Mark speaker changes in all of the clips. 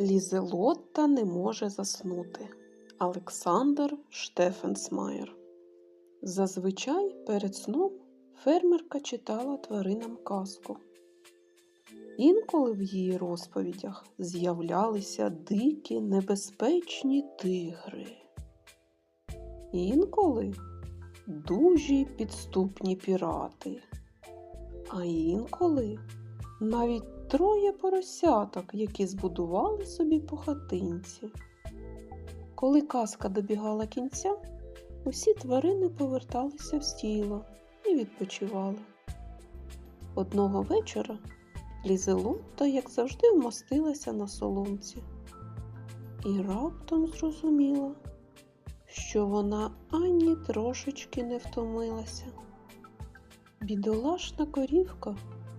Speaker 1: Лізелотта не може заснути. Олександр Штефенсмаєр. Зазвичай перед сном фермерка читала тваринам казку. Інколи в її розповідях з'являлися дикі небезпечні тигри. Інколи дужі підступні пірати, а інколи навіть троє поросяток, які збудували собі по хатинці. Коли казка добігала кінця, усі тварини поверталися в стіло і відпочивали. Одного вечора Лізелотта, як завжди, вмостилася на соломці і раптом зрозуміла, що вона ані трошечки не втомилася. Бідолашна корівка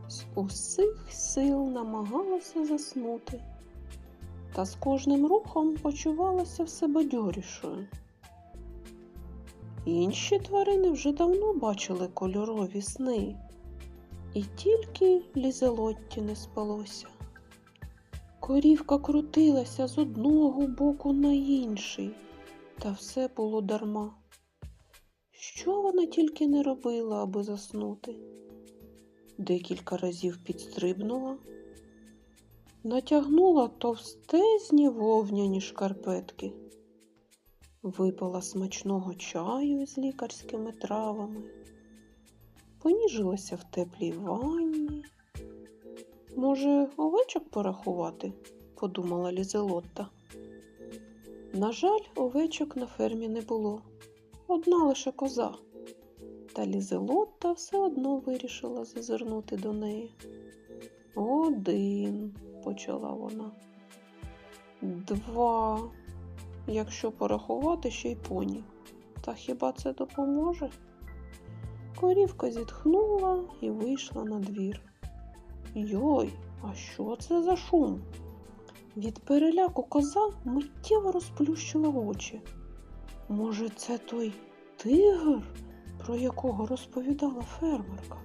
Speaker 1: з усіх сил намагалася заснути, та з кожним рухом почувалася все бадьорішою. Інші тварини вже давно бачили кольорові сни, і тільки лізелотті не спалося. Корівка крутилася з одного боку на інший, та все було дарма. Що вона тільки не робила, аби заснути? Декілька разів підстрибнула, натягнула товстезні вовняні шкарпетки, випила смачного чаю з лікарськими травами, поніжилася в теплій ванні. Може, овечок порахувати? подумала Лізелотта. На жаль, овечок на фермі не було, одна лише коза. Та Лізелотта все одно вирішила зазирнути до неї. Один, почала вона. Два, якщо порахувати ще й поні. Та хіба це допоможе? Корівка зітхнула і вийшла на двір. Йой, а що це за шум? Від переляку коза миттєво розплющила очі. Може, це той тигр, про якого розповідала фермерка?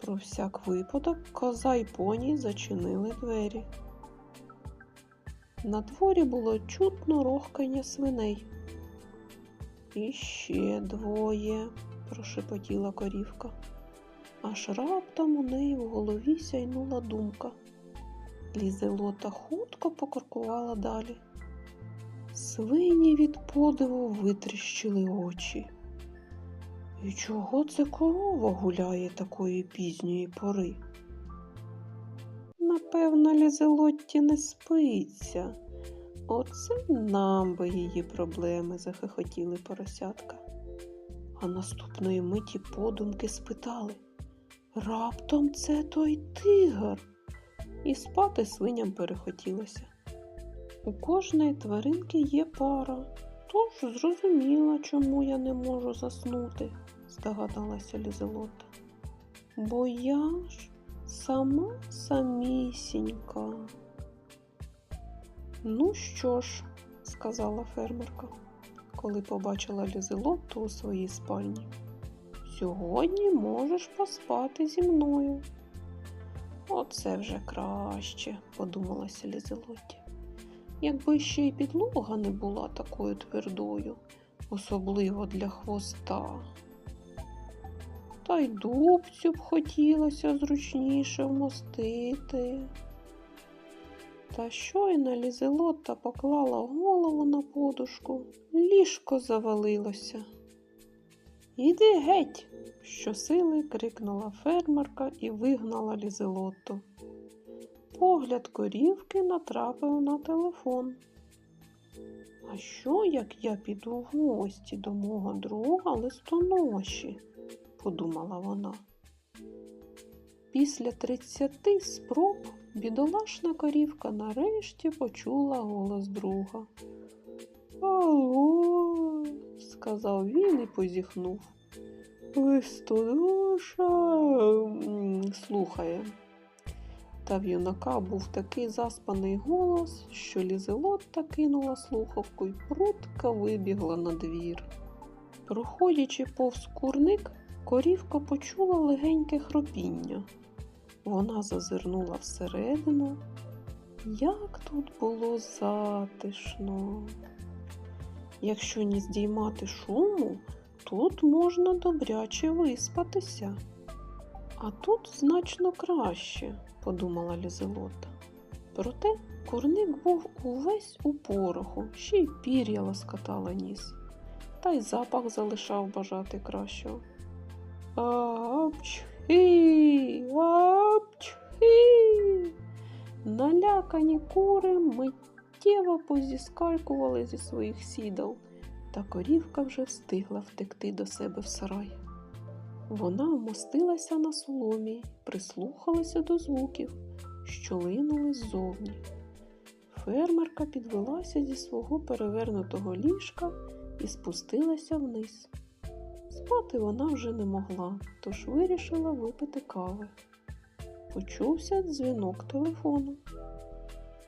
Speaker 1: Про всяк випадок коза й поні зачинили двері. На дворі було чутно рохкання свиней. І ще двоє, прошепотіла корівка. Аж раптом у неї в голові сяйнула думка. Лізелота хутко покоркувала далі. Свині від подиву витріщили очі. І чого це корова гуляє такої пізньої пори? Напевно, Лізелотті не спиться. Оце нам би її проблеми, захихотіли поросятка. А наступної миті подумки спитали Раптом це той тигр. І спати свиням перехотілося. У кожної тваринки є пара, тож зрозуміла, чому я не можу заснути, здогадалася Лізелота. Бо я ж сама самісінька. Ну що ж, сказала фермерка, коли побачила Лізелоту у своїй спальні. Сьогодні можеш поспати зі мною. Оце вже краще, подумалася Лізелоті. Якби ще й підлога не була такою твердою, особливо для хвоста. Та й дубцю б хотілося зручніше вмостити. Та щойно Лізелота поклала голову на подушку, ліжко завалилося. Іди геть, щосили крикнула фермерка і вигнала лізелоту. Погляд корівки натрапив на телефон. А що, як я піду в гості до мого друга листоноші? подумала вона. Після тридцяти спроб бідолашна корівка нарешті почула голос друга. Алло, сказав він і позіхнув. Листоноша слухає. Та в юнака був такий заспаний голос, що лізелотта кинула слухавку й прутка вибігла на двір. Проходячи повз курник, корівка почула легеньке хропіння. Вона зазирнула всередину Як тут було затишно. Якщо не здіймати шуму, тут можна добряче виспатися. А тут значно краще, подумала Лізелота. Проте курник був увесь у пороху, ще й пір'я лоскотала ніс, та й запах залишав бажати кращого. Апчхі, апчхі. Налякані кури миттєво позіскалькували зі своїх сідал, та корівка вже встигла втекти до себе в сарай. Вона вмостилася на соломі, прислухалася до звуків, що линули ззовні. Фермерка підвелася зі свого перевернутого ліжка і спустилася вниз. Спати вона вже не могла, тож вирішила випити кави. Почувся дзвінок телефону.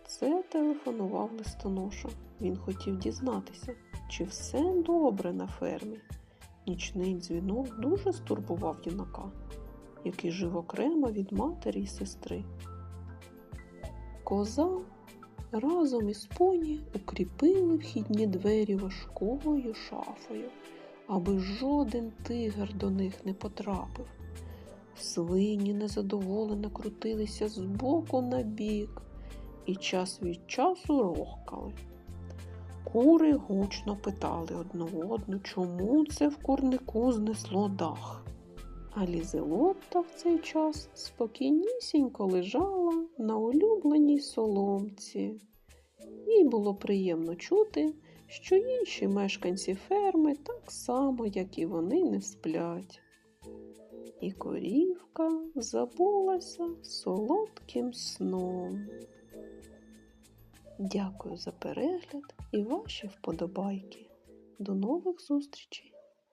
Speaker 1: Це телефонував листоноша. Він хотів дізнатися, чи все добре на фермі. Нічний дзвінок дуже стурбував юнака, який жив окремо від матері й сестри. Коза разом із поні укріпили вхідні двері важкою шафою, аби жоден тигр до них не потрапив. Свині незадоволено крутилися з боку на бік і час від часу рохкали. Кури гучно питали одну одну, чому це в курнику знесло дах. А Лізелотта в цей час спокійнісінько лежала на улюбленій соломці. Їй було приємно чути, що інші мешканці ферми так само, як і вони, не сплять. І корівка забулася солодким сном. Дякую за перегляд і ваші вподобайки. До нових зустрічей!